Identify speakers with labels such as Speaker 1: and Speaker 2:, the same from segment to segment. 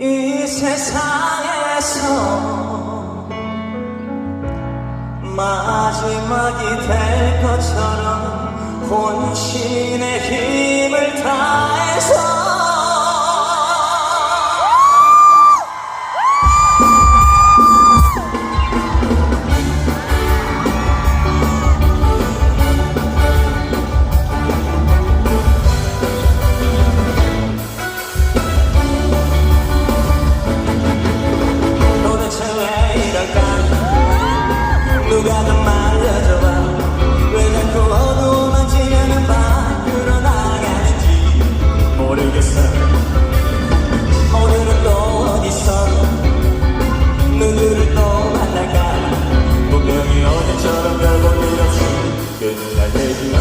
Speaker 1: 이 세상에서 마지막이 될 것처럼 혼신의 힘을 다해서 누가 좀 말려줘봐. 왜 자꾸 어두워만 지면은 밖으로 나가는지 모르겠어. 오늘은 또 어디서 누구를 또 만날까? 분명히 어제처럼 별볼일 없이 끝날 테지만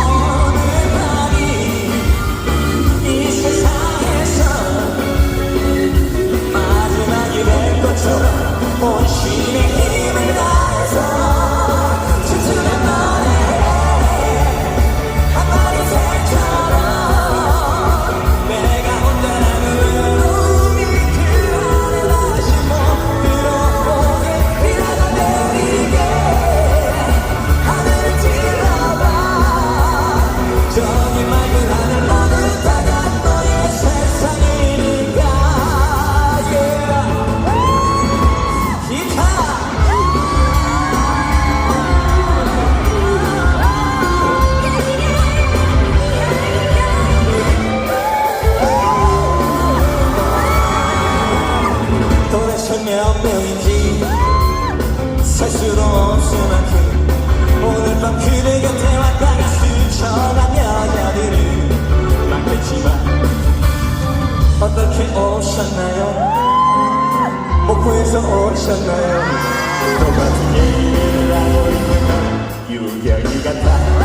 Speaker 1: 오늘 도대체 몇 명인지 살 수도 없을 만큼 오늘 밤 그대 곁에 왔다가 스쳐간 여자들은 많겠지만 어떻게 오셨나요? 목포에서 오셨나요? 똑같은 얘기를 하고 있는 건 유경이 같아